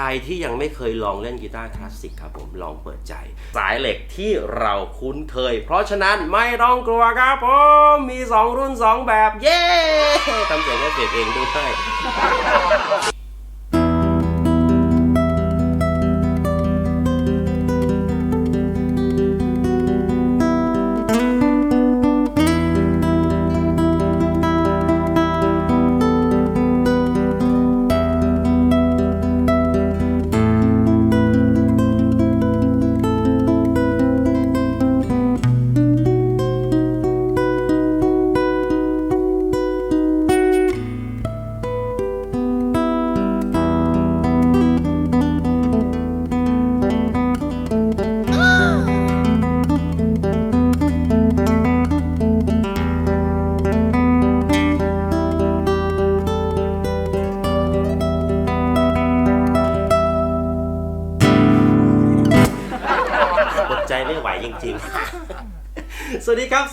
รที่ยังไม่เคยลองเล่นกีตาร์คลาสสิกครับผมลองเปิดใจ สายเหล็กที่เราคุ้นเคย เพราะฉะนั้นไม่ต้องกลัวครับผมมี 2 รุ่น 2 แบบ เย้ทำเสียงให้เสร็จเองด้วย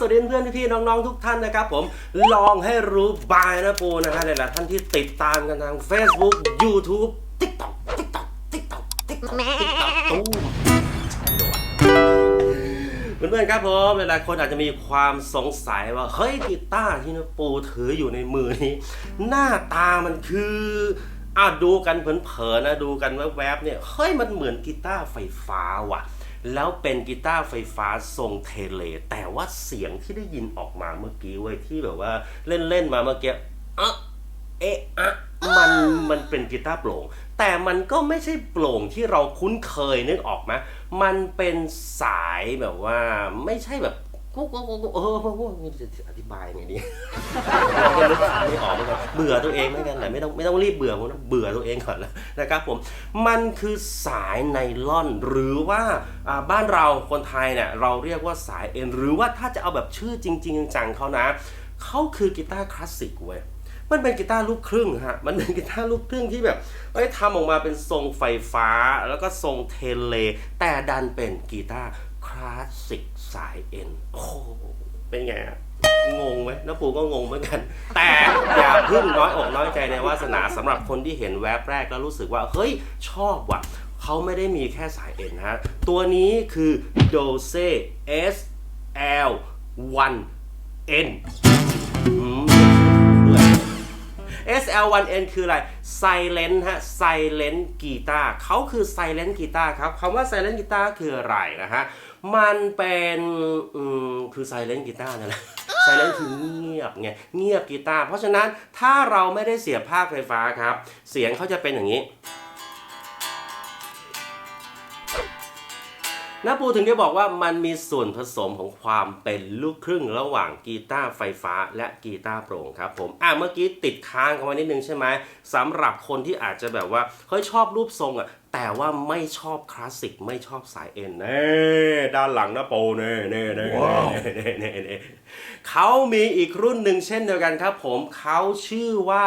วัสดีครับสวัสดีเพื่อนๆพี่ๆน้องๆทุกท่านนะครับผมลองให้รู้บายนะปูนะฮะหลายๆท่านที่ติดตามกันทาง Facebook YouTube TikTok TikTok TikTok TikTok TikTok ตู้มเพื่อนๆครับผมหลายๆคนอาจจะมีความสงสัยว่าเฮ้ยกีตาร์ที่นะปูถืออยู่ในมือนี้ หน้าตามันคืออะดูกันเผินๆนะดูกันแวบๆเนี่ยเฮ้ยมันเหมือนกีตาร์ไฟฟ้าว่ะ แล้วเป็นกีตาร์ไฟฟ้าทรงเทเล แต่ว่าเสียงที่ได้ยินออกมาเมื่อกี้เว้ยที่แบบว่าเล่นๆมาเมื่อกี้อะเอะอะมันมันเป็นกีตาร์โปร่ง แต่มันก็ไม่ใช่โปร่งที่เราคุ้นเคยนึกออกไหมมันเป็นสายแบบว่าไม่ใช่แบบ กุ๊กกุ๊กกุ๊กกุ๊กเออเออจะอธิบายไงดีไม่ออกเหมือนกันเบื่อตัวเองเหมือนกันแต่ไม่ต้องไม่ต้องรีบเบื่อผมนะเบื่อตัวเองก่อนนะนะครับผมมันคือสายไนล่อน หรือว่าอ่าบ้านเราคนไทยเนี่ยเราเรียกว่าสายเอ็นหรือว่าถ้าจะเอาแบบชื่อจริง ๆ จังๆเขานะเขาคือกีตาร์คลาสสิกเว้ยมันเป็นกีตาร์ลูกครึ่งฮะ มันเป็นกีตาร์ลูกครึ่งที่แบบเอ้ยทำออกมาเป็นทรงไฟฟ้าแล้วก็ทรงเทเล แต่ดันเป็นกีตาร์คลาสสิก สายเอ็นโอ้โหเป็นไงอะงงไหมน้าปูก็งงเหมือนกัน แต่อย่าเพึ่งน้อยอกน้อยใจในวาสนาสำหรับคนที่เห็นแวบแรกแล้วรู้สึกว่า เฮ้ย ชอบว่ะเขาไม่ได้มีแค่สายเอ็นฮะ ตัวนี้คือ Dose SL 1 N อืมด้วย SL1N คืออะไร Silent ฮะ Silent Guitar เขาคือ Silent Guitar ครับคำว่า Silent Guitar คืออะไรนะฮะ มันเป็นอืมคือ Silent Guitar นั่นแหละ Silent คือเงียบไงเงียบกีตาร์เพราะฉะนั้นถ้าเราไม่ได้เสียบภาคไฟฟ้าครับ เสียงเขาจะเป็นอย่างนี้น้าปูถึงได้บอกว่ามันมีส่วนผสมของความเป็นลูกครึ่งระหว่างกีตาร์ไฟฟ้าและกีตาร์โปร่งครับผมอะเมื่อกี้ติดค้างกันไว้นิดนึงใช่ไหมสำหรับคนที่อาจจะแบบว่าเฮ้ยชอบรูปทรงอะ แต่ว่าไม่ชอบคลาสสิกไม่ชอบสายเอ็นเน่ด้านหลังนะโปเน่เน่เน่เน่เน่เน่เขามีอีกรุ่นหนึ่งเช่นเดียวกันครับผมเขาชื่อว่า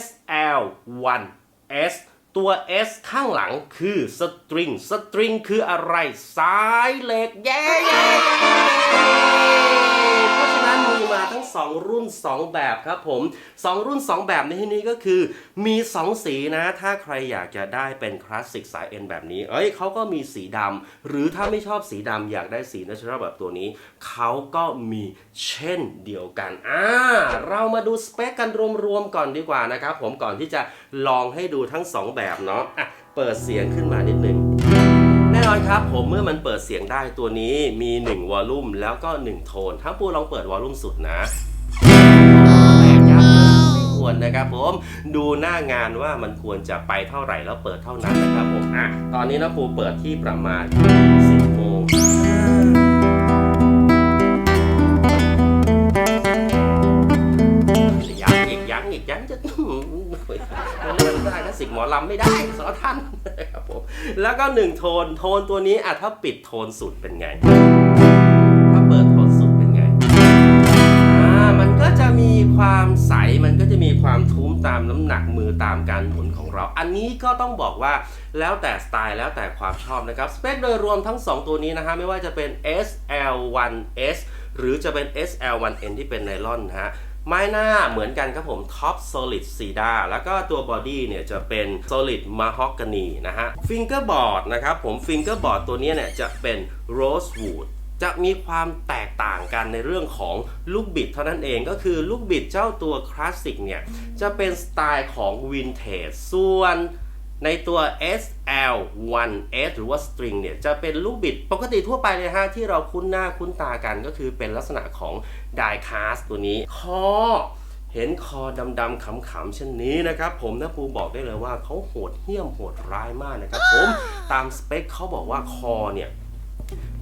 SL1S ตัว S ข้างหลังคือสตริงสตริงคืออะไร สายเหล็ก เย้เพราะฉะ นั้นมีมาทั้ง 2 รุ่น 2 แบบครับผม 2 รุ่น 2 แบบในที่นี้ก็คือมี 2 สีนะ ถ้าใครอยากจะได้เป็นคลาสสิกสายเอ็นแบบนี้ เอ้ยเขาก็มีสีดำหรือถ้าไม่ชอบสีดำอยากได้สีเนเชอรัลแบบตัวนี้ เขาก็มีเช่นเดียวกัน อ่า เรามาดูสเปคกันรวมๆก่อนดีกว่านะครับผมก่อนที่จะลองให้ดูทั้ง 2 แบบเนาะอะเปิดเสียงขึ้นมานิดนึง น่นอนครับ ผมเมื่อมันเปิดเสียงได้ตัวนี้มี1วอลลุ่มแล้วก็ 1 โทน ถ้าปูลองเปิดวอลลุ่มสุดนะไม่ควรนะครับผมดูหน้างานว่ามันควรจะไปเท่าไหร่แล้วเปิดเท่านั้นนะครับผมอะตอนนี้นะปูเปิดที่ประมาณ10โมง สิงหมอลำไม่ได้สอท่านนะครับผมแล้วก็หนึ่งโทนโทนตัวนี้อะถ้าปิดโทนสุดเป็นไง ถ้าเปิดโทนสุดเป็นไงอ่ามันก็จะมีความใสมันก็จะมีความทุ้มตามน้ำหนักมือตามการหมุนของเรา อันนี้ก็ต้องบอกว่าแล้วแต่สไตล์แล้วแต่ความชอบนะครับสเปคโดยรวมทั้ง 2 ตัวนี้นะฮะไม่ว่าจะเป็น SL1S หรือจะเป็น SL1N ที่เป็นไนลอนนะฮะ ไม้หน้าเหมือนกันครับผม Top Solid Cedar แล้วก็ตัวบอดี้เนี่ยจะเป็น Solid Mahogany นะฮะ Fingerboard นะครับผม Fingerboard ตัวนี้เนี่ยจะเป็น Rosewood จะมีความแตกต่างกันในเรื่องของลูกบิดเท่านั้นเองก็คือลูกบิดเจ้าตัวคลาสสิกเนี่ย จะเป็นสไตล์ของวินเทจส่วน ในตัว SL1S หรือว่า string เนี่ยจะเป็นลูกบิดปกติทั่วไปเลยฮะที่เราคุ้นหน้าคุ้นตากันก็คือเป็นลักษณะของ die cast ตัวนี้ คอ เห็นคอดำๆขำๆเช่นนี้นะครับ ผมนะปูบอกได้เลยว่าเขาโหดเหี้ยมโหดร้ายมากนะครับ ผมตามสเปคเขาบอกว่าคอเนี่ย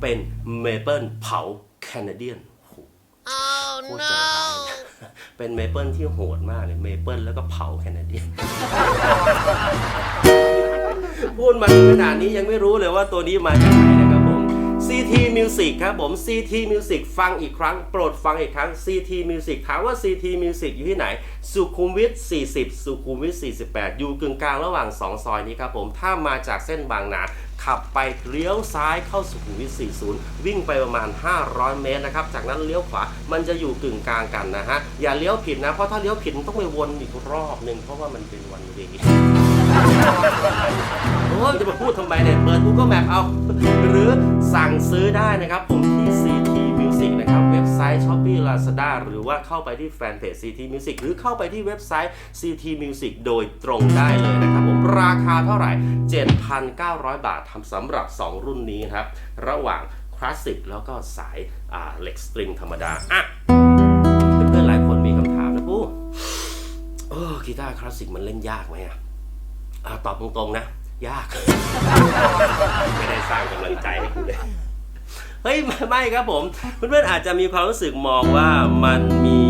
เป็นเมเปิลเผาแคนาเดียนโคตรใจร้ายนะ เป็นเมเปิลที่โหดมากเลยเมเปิลแล้วก็เผาแคนาเดียนพูดมาถึงขนาดนี้ยังไม่รู้เลยว่าตัวนี้มาจากไหนนะ CT Music ครับผม CT Music ฟังอีกครั้ง โปรดฟังอีกครั้ง CT Music ถามว่า CT Music อยู่ที่ไหน สุขุมวิท 40 สุขุมวิท 48 อยู่กึ่งกลางระหว่าง 2 ซอยนี้ครับผม ถ้ามาจากเส้นบางนาขับไปเลี้ยวซ้ายเข้าสุขุมวิท 40 วิ่งไปประมาณ 500 เมตรนะครับ จากนั้นเลี้ยวขวา มันจะอยู่กึ่งกลางกันนะฮะ อย่าเลี้ยวผิดนะ เพราะถ้าเลี้ยวผิดต้องไปวนอีกรอบหนึ่งเพราะว่ามันเป็นวันเวย์ โอ้จะมาพูดทำไมเนี่ย เปิด Google Map เอา หรือสั่งซื้อได้นะครับ ผมที่ CT Music นะครับ เว็บไซต์ Shopee Lazada หรือว่าเข้าไปที่แฟนเพจ CT Music หรือเข้าไปที่เว็บไซต์ CT Music โดยตรงได้เลยนะครับผมราคาเท่าไหร่ 7,900 บาททำสำหรับ 2 รุ่นนี้ครับ ระหว่างคลาสสิกแล้วก็สายอ่าเหล็กสตริงธรรมดาอะเพื่อนๆหลายคนมีคำถามนะปู้โอ้กีตาร์คลาสสิกมันเล่นยากไหมอะ อ่าตอบตรงๆนะ ยาก ไม่ได้สร้างกำลังใจให้คุณเลยเฮ้ยไม่ไม่ครับผมเพื่อนๆอาจจะมีความรู้สึกมองว่ามันมี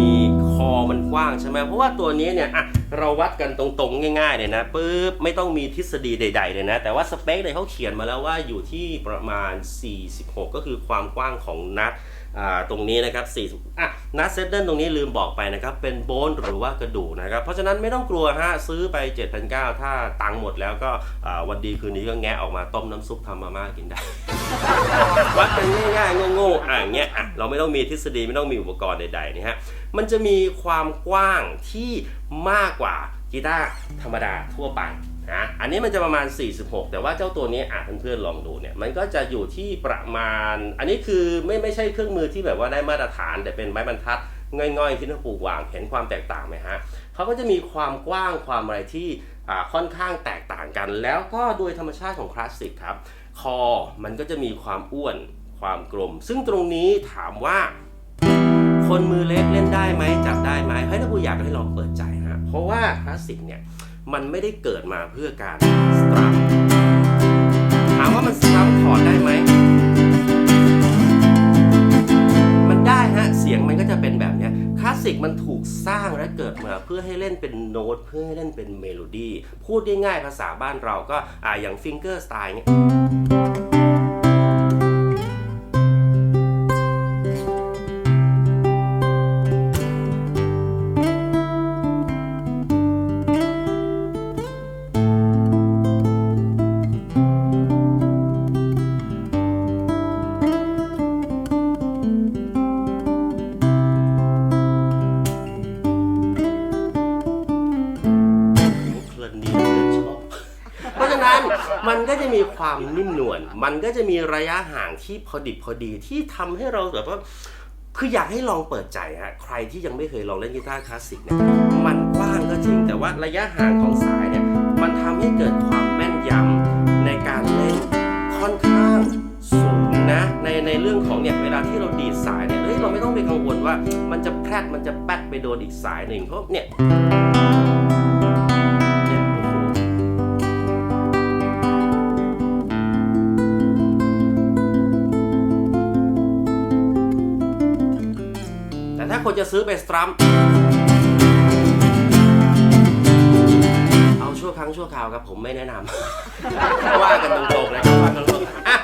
คอมันกว้างใช่ไหมเพราะว่าตัวนี้เนี่ยอะเราวัดกันตรงๆ ง่ายๆเลยนะปุ๊บไม่ต้องมีทฤษฎีใด ๆ เลยนะ แต่ว่าสเปคเนี่ยเขาเขียนมาแล้วว่าอยู่ที่ประมาณ 46 ก็คือความกว้างของนัดอ่า ตรงนี้นะครับ40อะนัดเซตเดิลตรงนี้ลืมบอกไปนะครับเป็นโบนหรือว่ากระดูกนะครับเพราะฉะนั้นไม่ต้องกลัวฮะซื้อไป 7,900 ถ้าตังค์หมดแล้วก็วันดีคืนนี้ก็แงะออกมาต้มน้ำซุปทำมาม่ากินได้ วัดกันง่ายๆโง่ๆอะอย่างเงี้ยอะเราไม่ต้องมีทฤษฎีไม่ต้องมีอุปกรณ์ใดๆนี่ฮะมันจะมีความกว้างที่มากกว่า กีตาร์ธรรมดาทั่วไปนะอันนี้มันจะประมาณ 46 แต่ว่าเจ้าตัวนี้อะเพื่อนๆลองดูเนี่ยมันก็จะอยู่ที่ประมาณ อันนี้คือไม่ไม่ใช่เครื่องมือที่แบบว่าได้มาตรฐาน แต่เป็นไม้บรรทัดง่อยๆที่น้าปลูกวางเห็นความแตกต่างไหมฮะเขาก็จะมีความกว้างความอะไรที่อ่าค่อนข้างแตกต่างกัน แล้วก็โดยธรรมชาติของคลาสสิกครับ คอมันก็จะมีความอ้วนความกลม ซึ่งตรงนี้ถามว่า คนมือเล็กเล่นได้ไหมจับได้ไหมให้ถ้าผู้อยากให้ลองเปิดใจ ราะว่าคลาสสิกเนี่ยมันไม่ได้เกิดมาเพื่อการสตรัมถามว่ามันสตรัมถอดได้ไหม มันได้ฮะ เสียงมันก็จะเป็นแบบเนี้ยคลาสสิกมันถูกสร้างและเกิดมาเพื่อให้เล่นเป็นโน้ต เพื่อให้เล่นเป็นเมโลดี้ พูดง่ายๆภาษาบ้านเราก็อ่าอย่างฟิงเกอร์สไตล์เงี้ย มันก็จะมีความนิ่มนวล มันก็จะมีระยะห่างที่พอดิบพอดีที่ทำให้เราแบบว่า คืออยากให้ลองเปิดใจฮะ ใครที่ยังไม่เคยลองเล่นกีตาร์คลาสสิกเนี่ย มันกว้างก็จริง แต่ว่าระยะห่างของสายเนี่ย มันทำให้เกิดความแม่นยำในการเล่นค่อนข้างสูงนะ ในในเรื่องของเนี่ยเวลาที่เราดีดสายเนี่ย เฮ้ยเราไม่ต้องไปกังวลว่า มันจะแพรดมันจะแป๊ดไปโดนอีกสายหนึ่งเพราะเนี่ย คนจะซื้อไปสตรัมเอาชั่วครั้งชั่วคราวครับผมไม่แนะนำว่ากันตรงๆนะครับว่ากันตรงๆอะ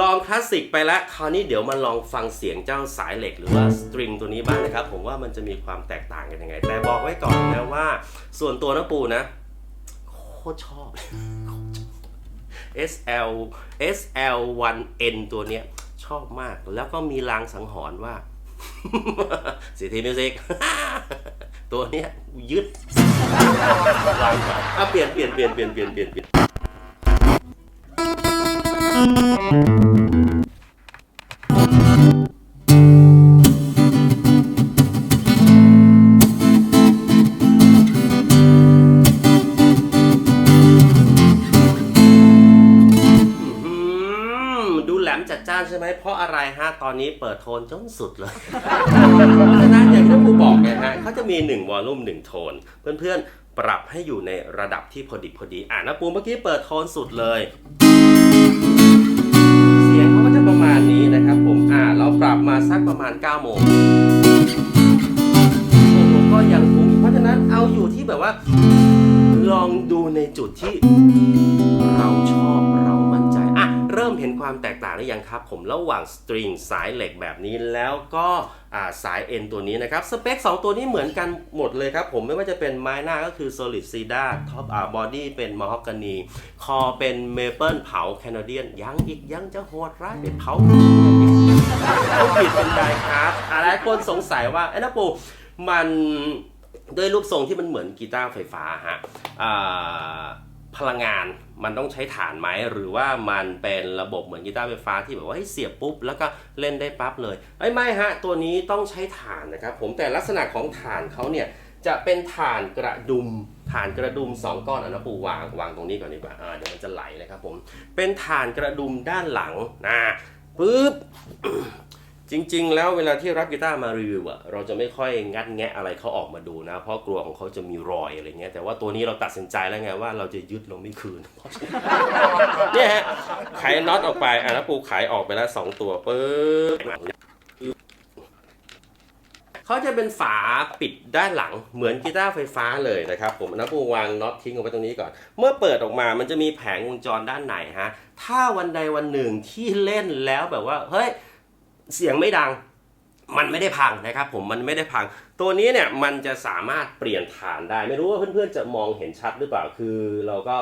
ลองคลาสสิกไปแล้วคราวนี้เดี๋ยวมาลองฟังเสียงเจ้าสายเหล็กหรือว่าสตริงตัวนี้บ้างนะครับ ผมว่ามันจะมีความแตกต่างกันยังไง แต่บอกไว้ก่อนนะว่า ส่วนตัวนะปูนะโคตรชอบโคตรชอบ SL SL1N ตัวเนี้ยชอบมากแล้วก็มีลางสังหรณ์ว่า สิทีมิวสิกตัวเนี้ยยึดวางก่อนอะเปลี่ยนเปลี่ยนเปลี่ยนเปลี่ยนเปลี่ยนเปลี่ยน เปิดโทนจนสุดเลย เพราะฉะนั้นอย่างที่ครูบอกไงฮะเขาจะมี1วอลลุ่ม1โทน เพื่อนๆ ปรับให้อยู่ในระดับที่พอดิบพอดี อ่านะปูเมื่อกี้เปิดโทนสุดเลย เสียงเขาก็จะประมาณนี้นะครับผม อ่าเราปรับมาสักประมาณ9โมงโอ้โหก็ยังคุ้มอยู่เพราะฉะนั้นเอาอยู่ที่แบบว่า ลองดูในจุดที่เราชอบ ริ่มเห็นความแตกต่างหรือยังครับ ผมระหว่างสตริงสายเหล็กแบบนี้แล้วก็สายเอ็นตัวนี้นะครับ สเปค 2 ตัวนี้เหมือนกันหมดเลยครับ ผมไม่ว่าจะเป็นไม้หน้าก็คือ solid cedar ท็อปอ่าบอดี้เป็น mahogany คอเป็น maple เผา Canadian ยังอีกยังจะโหดร้ายไปเผาอีกต้องผิดเป็นไดครับหลายคนสงสัยว่าไอ้นะปูมันด้วยรูปทรงที่มันเหมือนกีตาร์ไฟฟ้าฮะพลังงาน มันต้องใช้ฐานไหมหรือว่ามันเป็นระบบเหมือนกีตาร์ไฟฟ้าที่แบบว่าให้เสียบปุ๊บแล้วก็เล่นได้ปั๊บเลยไอ้ไม่ฮะตัวนี้ต้องใช้ฐานนะครับผมแต่ลักษณะของฐานเขาเนี่ยจะเป็นฐานกระดุมฐานกระดุม 2 ก้อนอนะปูวางวางตรงนี้ก่อนดีกว่าอ่าเดี๋ยวมันจะไหลนะครับผมเป็นฐานกระดุมด้านหลังนะปึ๊บ จริง ๆ แล้วเวลาที่รับกีตาร์มารีวิวอะเราจะไม่ค่อยงัดแงะอะไรเขาออกมาดูนะ เพราะกลัวของเขาจะมีรอยอะไรเงี้ยแต่ว่าตัวนี้เราตัดสินใจแล้วไงว่าเราจะยึดเราไม่คืน เนี่ยฮะไขน็อตออกไปอะแล้วปูไขออกไปแล้วสองตัวปึ๊บเขาจะเป็นฝาปิดด้านหลังเหมือนกีตาร์ไฟฟ้าเลยนะครับผมนะปูวางน็อตทิ้งเอาไว้ตรงนี้ก่อน เมื่อเปิดออกมามันจะมีแผงวงจรด้านในฮะถ้าวันใดวันหนึ่งที่เล่นแล้วแบบว่าเฮ้ย เสียงไม่ดัง มันไม่ได้พังนะครับ ผมมันไม่ได้พัง ตัวนี้เนี่ยมันจะสามารถเปลี่ยนฐานได้ ไม่รู้ว่าเพื่อนๆจะมองเห็นชัดหรือเปล่าคือเราก็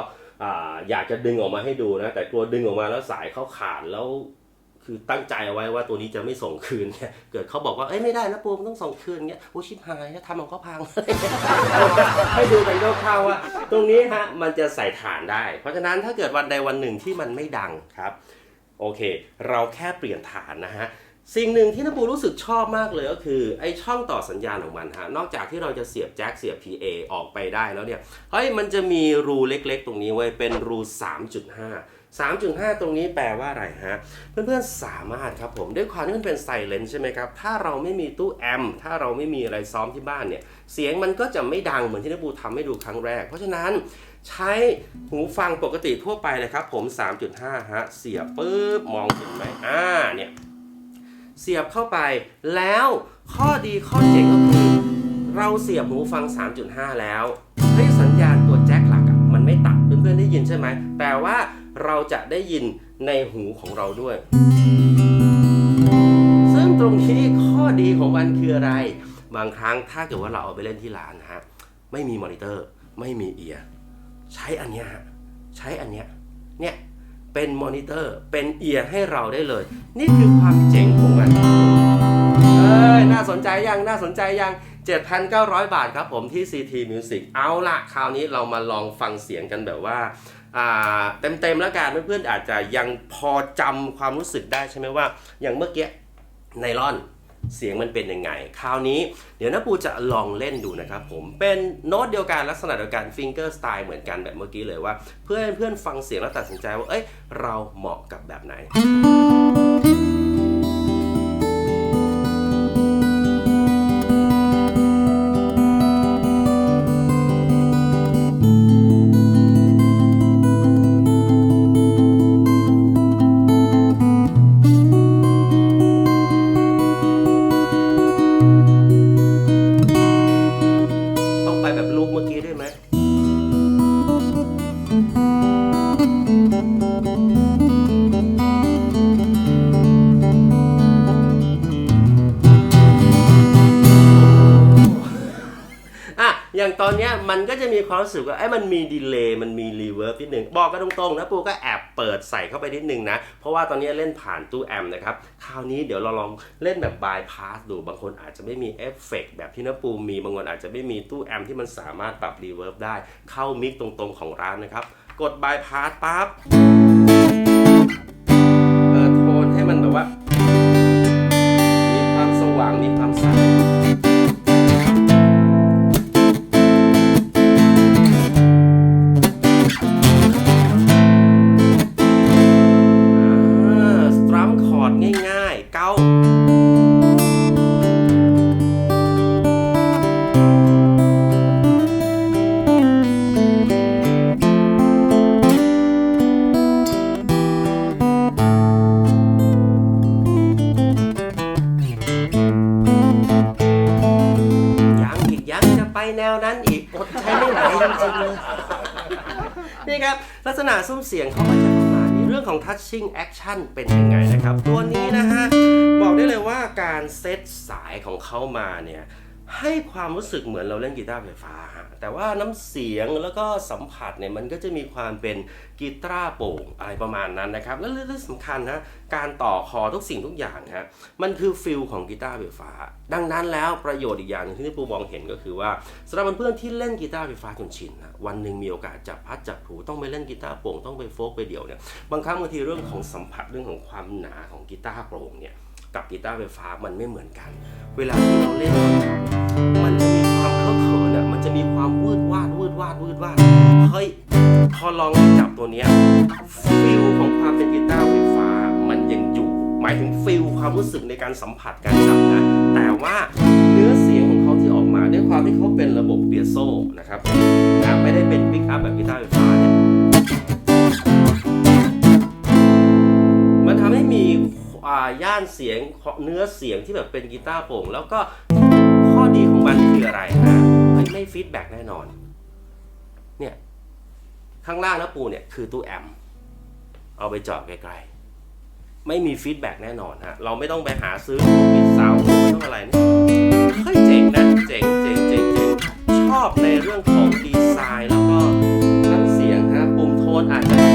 อยากจะดึงออกมาให้ดูนะ แต่กลัวดึงออกมาแล้วสายเขาขาดแล้วคือตั้งใจเอาไว้ว่าตัวนี้จะไม่ส่งคืนเนี่ยเกิดเขาบอกว่าเอ้ยไม่ได้นะปูมันต้องส่งคืนเงี้ยโอ้ชิบหายถ้าทำมันก็พัง ให้ดูกันคร่าวๆว่า ตรงนี้ฮะมันจะใส่ฐานได้ เพราะฉะนั้นถ้าเกิดวันใดวันหนึ่งที่มันไม่ดังครับ โอเค เราแค่เปลี่ยนฐานนะฮะ สิ่งหนึ่งที่น้าปูรู้สึกชอบมากเลยก็คือ ไอ้ช่องต่อสัญญาณของมันฮะนอกจากที่เราจะเสียบแจ็คเสียบ PA ออกไปได้แล้วเนี่ยเฮ้ยมันจะมีรูเล็กๆ ตรงนี้ไว้เป็นรู 3.5 3.5 ตรงนี้แปลว่าอะไรฮะ เพื่อนๆสามารถครับผมด้วยความที่มันเป็นไซเลนใช่ไหมครับ ถ้าเราไม่มีตู้แอมถ้าเราไม่มีอะไรซ้อมที่บ้านเนี่ย เสียงมันก็จะไม่ดังเหมือนที่น้าปูทำให้ดูครั้งแรก เพราะฉะนั้นใช้หูฟังปกติทั่วไปเลยครับผม 3.5 ฮะ เสียบปุ๊บ มองเห็นไหมอ่าเนี่ย เสียบเข้าไป แล้วข้อดีข้อเจ๋งก็คือ เราเสียบหูฟัง 3.5 แล้วเฮ้ยสัญญาณตัวแจ็คหลักอะมันไม่ตัดเพื่อนๆได้ยินใช่ไหม แต่ว่าเราจะได้ยินในหูของเราด้วย ซึ่งตรงนี้ข้อดีของมันคืออะไร บางครั้งถ้าเกิดว่าเราเอาไปเล่นที่ร้านนะฮะไม่มีมอนิเตอร์ ไม่มีเอียร์ใช้อันเนี้ยใช้อันเนี้ยเนี่ยเป็นมอนิเตอร์เป็นเอียร์ให้เราได้เลย นี่คือความเจ๋ง ยน่าสนใจยังน่าสนใจยัง 7,900 บาทครับผมที่ CT Music เอาละคราวนี้เรามาลองฟังเสียงกันแบบว่าอ่าเต็มๆแล้วกันเพื่อนๆอาจจะยังพอจำความรู้สึกได้ใช่ไหมว่า อย่างเมื่อกี้ไนลอนเสียงมันเป็นยังไง คราวนี้เดี๋ยวน้าปูจะลองเล่นดูนะครับผม เป็นโน้ตเดียวกันลักษณะเดียวกันฟิงเกอร์สไตล์เหมือนกันแบบเมื่อกี้เลยว่า เพื่อให้เพื่อนฟังเสียงแล้วตัดสินใจว่า เอ้ย เราเหมาะกับแบบไหน ความรู้สึกว่าไอ้มันมีดีเลย์มันมีรีเวิร์บนิดหนึ่งบอกกันตรงๆนะปูก็แอบเปิดใส่เข้าไปนิดนึงนะ เพราะว่าตอนนี้เล่นผ่านตู้แอมนะครับ คราวนี้เดี๋ยวเราลองเล่นแบบบายพาสดูบางคนอาจจะไม่มีเอฟเฟกต์แบบที่น้าปูมีบางคนอาจจะไม่มีตู้แอมที่มันสามารถปรับรีเวิร์บได้เข้ามิกตรงๆของร้านนะครับ กดบายพาสปั๊บ ซุ้มเสียงเขาก็จะประมาณนี้เรื่องของ touching action เป็นยังไงนะครับ ตัวนี้นะฮะ บอกได้เลยว่าการเซตสายของเขามาเนี่ย ให้ความรู้สึกเหมือนเราเล่นกีตาร์ไฟฟ้าฮะแต่ว่าน้ำเสียงแล้วก็สัมผัสเนี่ยมันก็จะมีความเป็นกีตาร์โปร่งอะไรประมาณนั้นนะครับ และเรื่องสำคัญนะการต่อคอทุกสิ่งทุกอย่างฮะมันคือฟิลของกีตาร์ไฟฟ้า ดังนั้นแล้วประโยชน์อีกอย่างนึงที่ปูมองเห็นก็คือว่าสำหรับเพื่อนๆที่เล่นกีตาร์ไฟฟ้าจนชินนะวันหนึ่งมีโอกาสจับพัดจับผูต้องไปเล่นกีตาร์โปร่งต้องไปโฟกไปเดี่ยวเนี่ยบางครั้งบางทีเรื่องของสัมผัสเรื่องของความหนาของกีตาร์โปร่งเนี่ยกับกีตาร์ไฟฟ้ามันไม่เหมือนกัน เวลาที่เราเล่น มีความวืดวาดวืดวาดวืดวาดเฮ้ยพอลองจับตัวเนี้ยฟิลของความเป็นกีตาร์ไฟฟ้ามันยังอยู่ หมายถึงฟิลความรู้สึกในการสัมผัสการจับนะแต่ว่าเนื้อเสียงของเขาที่ออกมาด้วยความที่เขาเป็นระบบเปียโซนะครับนะไม่ได้เป็นปิกอัพแบบกีตาร์ไฟฟ้า อ่าย่านเสียงเนื้อเสียงที่แบบเป็นกีตาร์โปร่ง แล้วก็ข้อดีของมันคืออะไรนะมันไม่ฟีดแบ็กแน่นอน เนี่ย ข้างล่างนะปูเนี่ยคือตู้แอมป์เอาไปจาะไกลๆ ไม่มีฟีดแบ็กแน่นอนฮะ เราไม่ต้องไปหาซื้อปิดซาวด์ไม่ต้องอะไรนี่เฮ้ยเจ๋งนะ เจ๋งเจ๋งเจ๋งเจ๋งชอบในเรื่องของดีไซน์แล้วก็น้ำเสียงฮะปุ่มโทนอาจจะ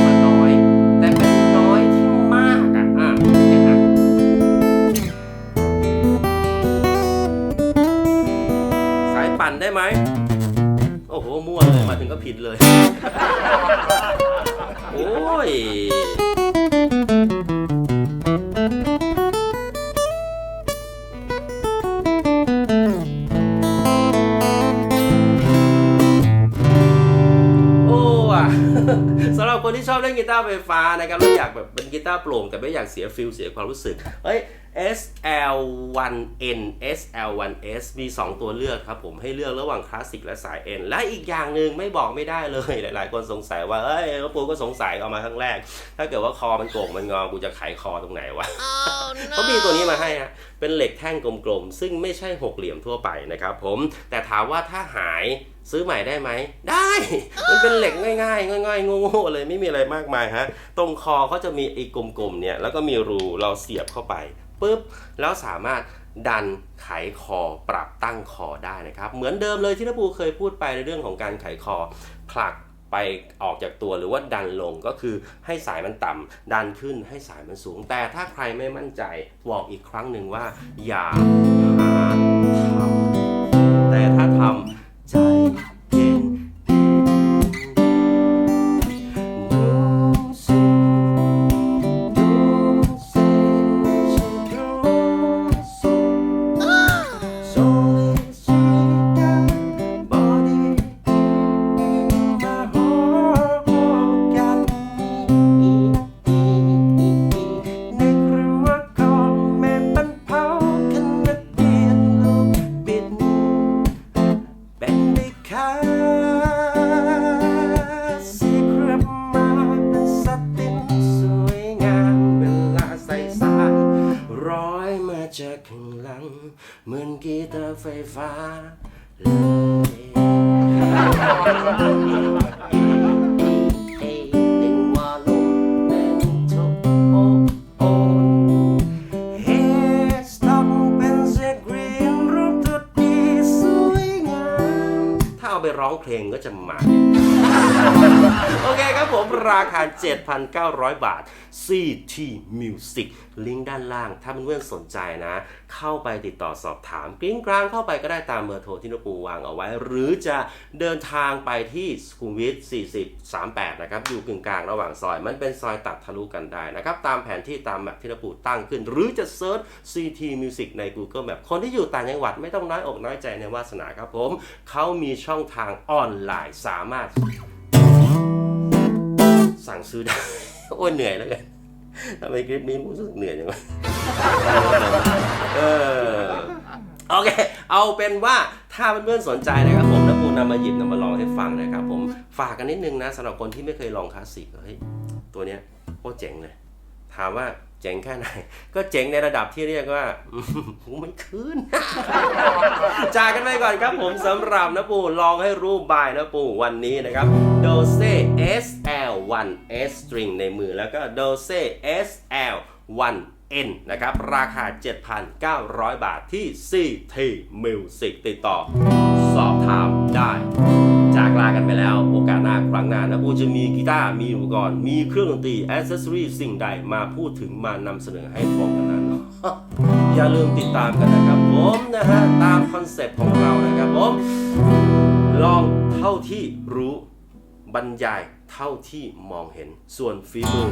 ปั่นได้ไหม โอ้โหมั่วเลยมาถึงก็ผิดเลย โอ้ย โอ้อะสำหรับคนที่ชอบเล่นกีตาร์ไฟฟ้านะครับแล้วอยากแบบเป็นกีตาร์โปร่งแต่ไม่อยากเสียฟิลเสียความรู้สึก เฮ้ย SL1N SL1S มี 2 ตัวเลือกครับผมให้เลือกระหว่างคลาสสิกและสาย N และอีกอย่างหนึ่งไม่บอกไม่ได้เลย หลาย ๆ คนสงสัยว่า เอ้ยแล้วปูก็สงสัยเอามาครั้งแรก ถ้าเกิดว่าคอมันโก่งมันงอ กูจะไขคอตรงไหนวะเขามีตัวนี้มาให้ฮะเป็นเหล็กแท่งกลม ๆ ซึ่งไม่ใช่หกเหลี่ยมทั่วไปนะครับผมแต่ถามว่าถ้าหายซื้อใหม่ได้ไหม ได้ มันเป็นเหล็กง่ายๆ ง่ายๆ โง่ๆ เลยไม่มีอะไรมากมายฮะ ตรงคอเขาจะมีไอ้กลมๆ เนี่ย แล้วก็มีรูเราเสียบเข้าไป ปุ๊บแล้วสามารถดันไขคอปรับตั้งคอได้นะครับ เหมือนเดิมเลยที่นปูเคยพูดไปในเรื่องของการไขคอผลักไปออกจากตัวหรือว่าดันลงก็คือให้สายมันต่ำดันขึ้นให้สายมันสูง แต่ถ้าใครไม่มั่นใจบอกอีกครั้งหนึ่งว่า อย่าหาทำแต่ถ้าทำใจ ถ้าเอาไปร้องเพลงก็จะมา โอเคครับผมราคา 7,900 บาท CT Music ลิงก์ด้านล่าง ถ้าเพื่อนๆสนใจนะ เข้าไปติดต่อสอบถามกริ้งกลางเข้าไปก็ได้ตามเบอร์โทรที่นปูวางเอาไว้ หรือจะเดินทางไปที่สุขุมวิท 40 38 นะครับ อยู่กึ่งกลางระหว่างซอย มันเป็นซอยตัดทะลุกันได้นะครับ ตามแผนที่ตามแมปที่นปูตั้งขึ้น หรือจะเซิร์ช CT Music ใน Google Map คนที่อยู่ต่างจังหวัดไม่ต้องน้อยอกน้อยใจในวาสนาครับผม เขามีช่องทางออนไลน์สามารถ สั่งซื้อได้ โอ้ยเหนื่อยแล้วกันทำไมคลิปนี้รู้สึกเหนื่อยจังวะเออโอเค เอาเป็นว่าถ้าเพื่อนๆสนใจนะครับผมนะปูนำมาหยิบนำมาลองให้ฟังนะครับผมฝากกันนิดนึงนะสำหรับคนที่ไม่เคยลองคลาสสิกเฮ้ยตัวเนี้ยโคตรเจ๋งเลย ถามว่าเจ๋งแค่ไหน ก็เจ๋งในระดับที่เรียกว่าหูมันคืนจากกันไปก่อนครับผมสำหรับนะปูลองให้รูปบายนะปูวันนี้นะครับโดเซ 1 S string ในมือแล้วก็โดเซ SL1 N นะครับ ราคา 7,900 บาทที่ CT Music ติดต่อ สอบถามได้ จากลากันไปแล้วโอกาสหน้าครั้งหน้านะปูจะมีกีตาร์มีอุปกรณ์ มีเครื่องดนตรีอ c เซสซอรีสิ่งใดมาพูดถึงมานำเสนอให้ฟังกันนั้นเนาะอย่าลืมติดตามกันนะครับผมนะฮะ ตามคอนเซ็ปต์ของเรานะครับผมลองเท่าที่รู้บรรยาย เท่าที่มองเห็นส่วนฝีมือ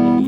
ไม่มี